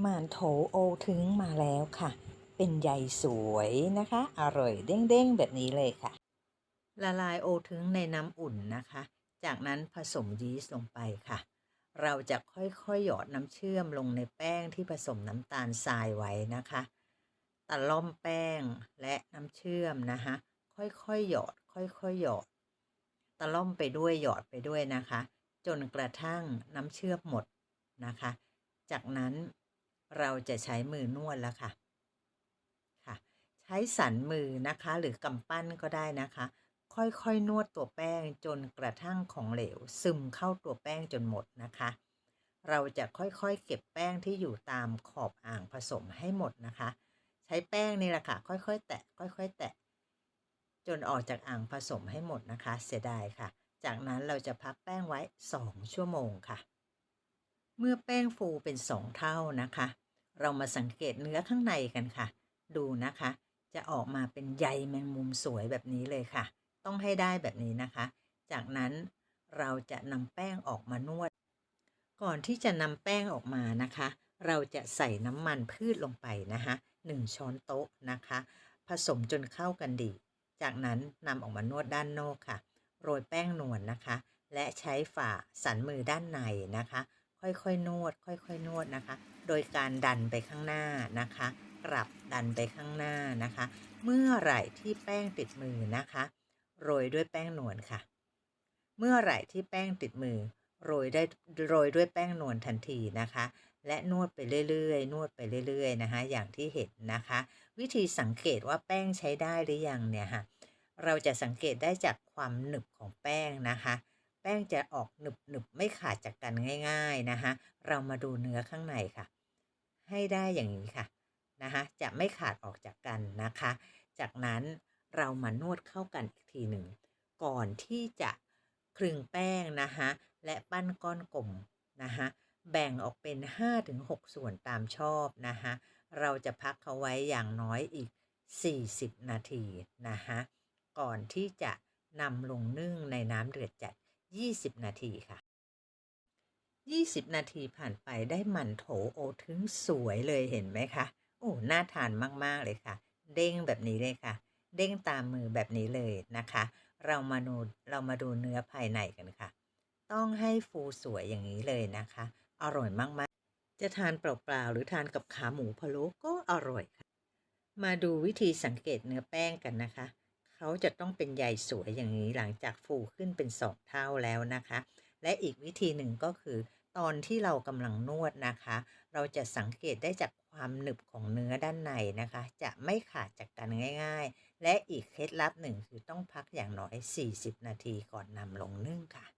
หมานโถโอถึงมาแล้วค่ะ เป็นใยสวยนะคะ อร่อยเด้งๆ แบบนี้เลยค่ะ ละลายโอถึงในน้ำอุ่นนะคะ จากนั้นผสมยีสต์ลงไปค่ะ เราจะค่อยๆ หยอดน้ำเชื่อมลงในแป้งที่ผสมน้ำตาลทรายไว้นะคะตะล่อมแป้งและน้ำเชื่อมนะคะ ค่อยๆ หยอด ค่อยๆ หยอดตะล่อมไปด้วยหยอดไปด้วยนะคะ จนกระทั่งน้ำเชื่อมหมดนะคะ จากนั้น เราจะใช้มือนวดแล้วค่ะค่ะ ใช้สันมือนะคะหรือกำปั้นก็ได้นะคะ ค่อยๆนวดตัวแป้งจนกระทั่งของเหลว ซึมเข้าตัวแป้งจนหมดนะคะ เราจะค่อยๆเก็บแป้งที่อยู่ตามขอบอ่างผสมให้หมดนะคะ ใช้แป้งนี่แหละค่ะค่อยๆ แตะค่อยๆ แตะ จนออกจากอ่างผสมให้หมดนะคะ เสียดายค่ะ จากนั้นเราจะพักแป้งไว้ 2 ชั่วโมงค่ะ เมื่อแป้งฟูเป็น2เท่านะคะ เรามาสังเกตเนื้อข้างในกันค่ะ ดูนะคะ จะออกมาเป็นใยแมงมุมสวยแบบนี้เลยค่ะ ต้องให้ได้แบบนี้นะคะ จากนั้นเราจะนำแป้งออกมานวด ก่อนที่จะนำแป้งออกมานะคะ เราจะใส่น้ำมันพืชลงไปนะคะ1ช้อนโต๊ะนะคะ ผสมจนเข้ากันดี จากนั้นนำออกมานวดด้านนอกค่ะ โรยแป้งนวลนนะคะ และใช้ฝ่าสันมือด้านในนะคะ ค่อยๆนวด ค่อยๆนวดนะคะ โดยการดันไปข้างหน้านะคะ กลับดันไปข้างหน้านะคะ เมื่อไหร่ที่แป้งติดมือนะคะ โรยด้วยแป้งนวลค่ะ เมื่อไหร่ที่แป้งติดมือ โรยได้โรยด้วยแป้งนวลทันทีนะคะ และนวดไปเรื่อยๆ นวดไปเรื่อยๆนะคะ อย่างที่เห็นนะคะ วิธีสังเกตว่าแป้งใช้ได้หรือยังเนี่ยค่ะเราจะสังเกตได้จากความหนึบของแป้งนะคะ แป้งจะออกหนึบหนึบไม่ขาดจากกันง่าย ๆนะคะเรามาดูเนื้อข้างในค่ะ ให้ได้อย่างนี้ค่ะนะคะจะไม่ขาดออกจากกันนะคะ จากนั้นเรามานวดเข้ากันอีกทีหนึ่งก่อนที่จะคลึงแป้งนะคะและปั้นก้อนกลมนะคะแบ่งออกเป็น 5-6 ส่วนตามชอบนะคะเราจะพักเขาไว้อย่างน้อยอีก 40 นาทีนะคะก่อนที่จะนำลงนึ่งในน้ำเดือดจัด 20 นาทีค่ะ 20 นาทีผ่านไปได้หมันโถโอถึงสวยเลยเห็นไหมคะ โอ้น่าทานมากๆเลยค่ะ เด้งแบบนี้เลยค่ะ เด้งตามมือแบบนี้เลยนะคะ เรามาดูเรามาดูเนื้อภายในกันค่ะ ต้องให้ฟูสวยอย่างนี้เลยนะคะ อร่อยมากๆ จะทานเปล่าๆ หรือทานกับขาหมูพะโล้ก็อร่อยค่ะ มาดูวิธีสังเกตเนื้อแป้งกันนะคะ เขาจะต้องเป็นใยสวยอย่างนี้หลังจากฟูขึ้นเป็นสองเท่าแล้วนะคะ และอีกวิธีหนึ่งก็คือ ตอนที่เรากำลังนวดนะคะ เราจะสังเกตได้จากความหนึบของเนื้อด้านในนะคะ จะไม่ขาดจากกันง่าย ๆ และอีกเคล็ดลับหนึ่งคือต้องพักอย่างน้อย 40 นาทีก่อนนำลงนึ่งค่ะ